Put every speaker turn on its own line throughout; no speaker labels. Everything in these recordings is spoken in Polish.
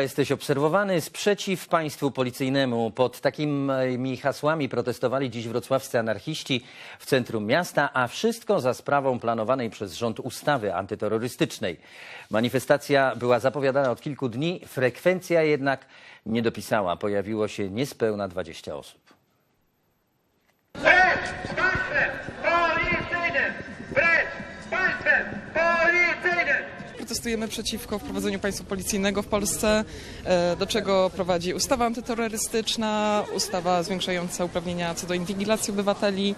Jesteś obserwowany. Sprzeciw państwu policyjnemu. Pod takimi hasłami protestowali dziś wrocławscy anarchiści w centrum miasta, a wszystko za sprawą planowanej przez rząd ustawy antyterrorystycznej. Manifestacja była zapowiadana od kilku dni, frekwencja jednak nie dopisała. Pojawiło się niespełna 20 osób.
Protestujemy przeciwko wprowadzeniu państwa policyjnego w Polsce, e, do czego prowadzi ustawa antyterrorystyczna, ustawa zwiększająca uprawnienia co do inwigilacji obywateli,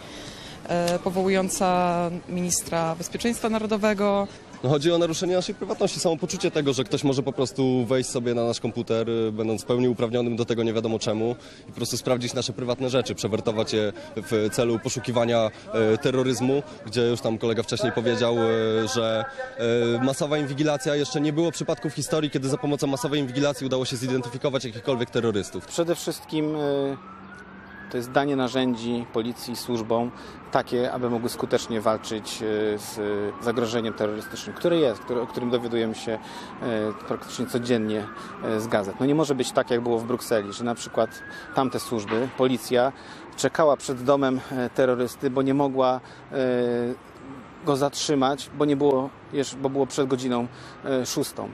e, powołująca ministra bezpieczeństwa narodowego.
No chodzi o naruszenie naszej prywatności, samopoczucie tego, że ktoś może po prostu wejść sobie na nasz komputer, y, będąc w pełni uprawnionym do tego nie wiadomo czemu i po prostu sprawdzić nasze prywatne rzeczy, przewertować je w celu poszukiwania y, terroryzmu, gdzie już tam kolega wcześniej powiedział, y, że y, masowa inwigilacja, jeszcze nie było przypadków historii, kiedy za pomocą masowej inwigilacji udało się zidentyfikować jakichkolwiek terrorystów.
Przede wszystkim to jest danie narzędzi policji, służbom takie, aby mogły skutecznie walczyć y, z zagrożeniem terrorystycznym, które jest, które, o którym dowiadujemy się y, praktycznie codziennie y, z gazet. No nie może być tak, jak było w Brukseli, że na przykład tamte służby, policja czekała przed domem terrorysty, bo nie mogła go zatrzymać, bo nie było, bo było przed godziną szóstą.